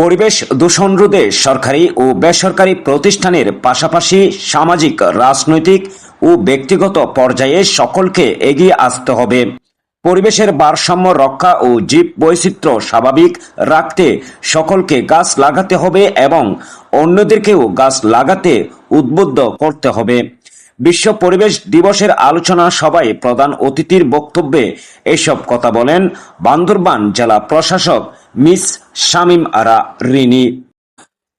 পরিবেশ দূষণ রোধে সরকারি ও বেসরকারি প্রতিষ্ঠানের পাশাপাশি সামাজিক, রাজনৈতিক ও ব্যক্তিগত পর্যায়ে সকলকে এগিয়ে আসতে হবে। পরিবেশের ভারসাম্য রক্ষা ও জীব বৈচিত্র্য স্বাভাবিক রাখতে সকলকে গাছ লাগাতে হবে এবং অন্যদেরকেও গাছ লাগাতে উদ্বুদ্ধ করতে হবে। বিশ্ব পরিবেশ দিবসের আলোচনা সভায় প্রধান অতিথির বক্তব্যে এসব কথা বলেন বান্দরবান জেলা প্রশাসক মিস শামীম আরা, রিনি।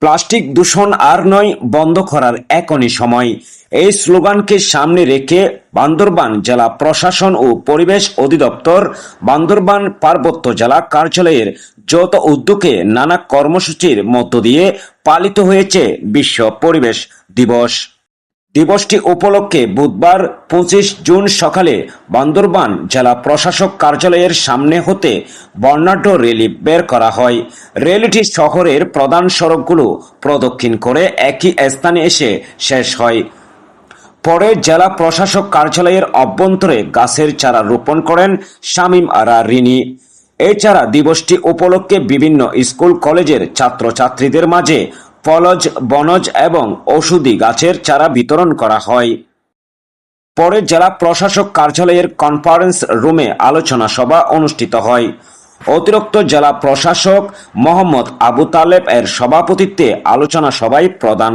প্লাস্টিক দূষণ আর নয়, বন্ধ করার এখনই সময়। এই স্লোগানকে সামনে রেখে বান্দরবান জেলা প্রশাসন ও পরিবেশ অধিদপ্তর, বান্দরবান পার্বত্য জেলা কার্যালয়ের যৌথ উদ্যোগে নানা কর্মসূচির মধ্য দিয়ে পালিত হয়েছে বিশ্ব পরিবেশ দিবস। দিবসটি উপলক্ষে বুধবার পঁচিশ জুন সকালে বান্দরবান জেলা প্রশাসক কার্যালয়ের সামনে হতে বর্ণাঢ্য র্যালি বের করা হয়। র্যালিটি শহরের প্রধান সড়কগুলো প্রদক্ষিণ করে একই স্থানে এসে শেষ হয়। পরে জেলা প্রশাসক কার্যালয়ের অভ্যন্তরে গাছের চারা রোপণ করেন শামীম আরা রিনি। এছাড়া দিবসটি উপলক্ষে বিভিন্ন স্কুল, কলেজের ছাত্রছাত্রীদের মাঝে ফলজ, বনজ এবং ঔষধি গাছের চারা বিতরণ করা হয়। পরে জেলা প্রশাসক কার্যালয়ের কনফারেন্স রুমে আলোচনা সভা অনুষ্ঠিত হয়। অতিরিক্ত জেলা প্রশাসক মোহাম্মদ আবু তালেব এর সভাপতিত্বে আলোচনা সভায় প্রধান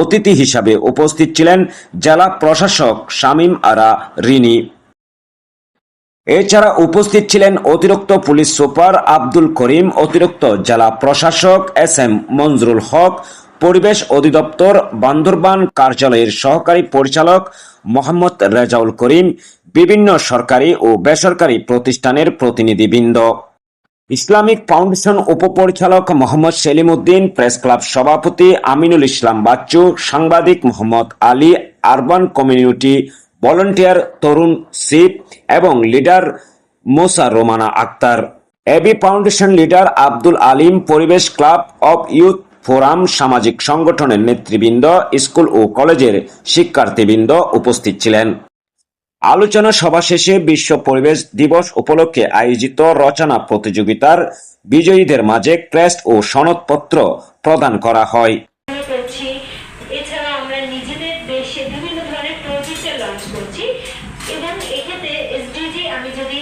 অতিথি হিসাবে উপস্থিত ছিলেন জেলা প্রশাসক শামীম আরা রিনি। এছাড়া উপস্থিত ছিলেন অতিরিক্ত পুলিশ সুপার আব্দুল করিম, অতিরিক্ত জেলা প্রশাসক এস এম মঞ্জুরুল হক, পরিবেশ অধিদপ্তর বান্দরবান কার্যালয়ের সহকারী পরিচালক মোহাম্মদ রেজাউল করিম, বিভিন্ন সরকারি ও বেসরকারি প্রতিষ্ঠানের প্রতিনিধিবৃন্দ। ইসলামিক ফাউন্ডেশন উপপরিচালক মোহাম্মদ সেলিম উদ্দিন প্রেস ক্লাব সভাপতি আমিনুল ইসলাম বাচ্চু, সাংবাদিক Mohammad Ali, urban community volunteer তরুণ সিপ এবং leader Mosa Romana Akter. AB foundation leader Abdul Alim পরিবেশ ক্লাব অব ইউথ ফোরাম সামাজিক সংগঠনের নেতৃবৃন্দ, স্কুল ও কলেজের শিক্ষার্থীবৃন্দ উপস্থিত ছিলেন। আলোচনা সভা শেষে বিশ্ব পরিবেশ দিবস উপলক্ষে আয়োজিত রচনা প্রতিযোগিতার বিজয়ীদের মাঝে ক্রেস্ট ও সনদপত্র প্রদান করা হয়। করছি। এবং এক্ষেত্রে এসডিজি আমি যদি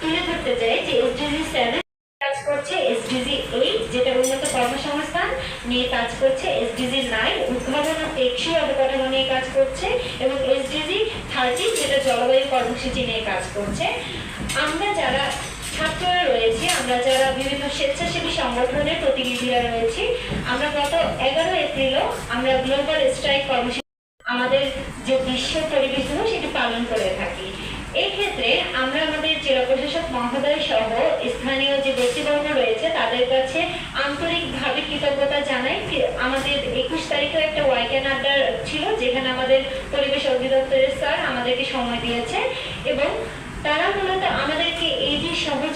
তুলে ধরতে চাই যে এসডিজি সেভেন কাজ করছে এসডিজি এইট যেটা উন্নত কর্মসংস্থান নিয়ে কাজ করছে এসডিজি নাইন উদ্ভাবন ও টেকসই অবকাঠামো নিয়ে কাজ করছে এবং এসডিজি থার্টি যেটা জলবায়ু কর্মসূচি নিয়ে কাজ করছে। আমরা যারা ছাত্ররা রয়েছে, আমরা যারা বিভিন্ন স্বেচ্ছাসেবী সংগঠনের প্রতিনিধিরা রয়েছি, আমরা গত এগারো এপ্রিলও আমরা গ্লোবাল স্ট্রাইক কর্মসূচি আমাদের যে বিশ্ব পরিবেশ দিবস সেটি পালন করে থাকি। এই ক্ষেত্রে আমরা আমাদের জেলা প্রশাসক মহোদয় সহ স্থানীয় যে ব্যক্তিবর্গ রয়েছে, তাদের কাছে আন্তরিকভাবে কৃতজ্ঞতা জানাই আমাদের একুশ তারিখে একটা ওয়াইকেন আড্ডা ছিল, যেখানে আমাদের পরিবেশ অধিদপ্তরের স্যার আমাদেরকে সময় দিয়েছে এবং তারা মূলত আমাদেরকে এই যে সহযোগিতা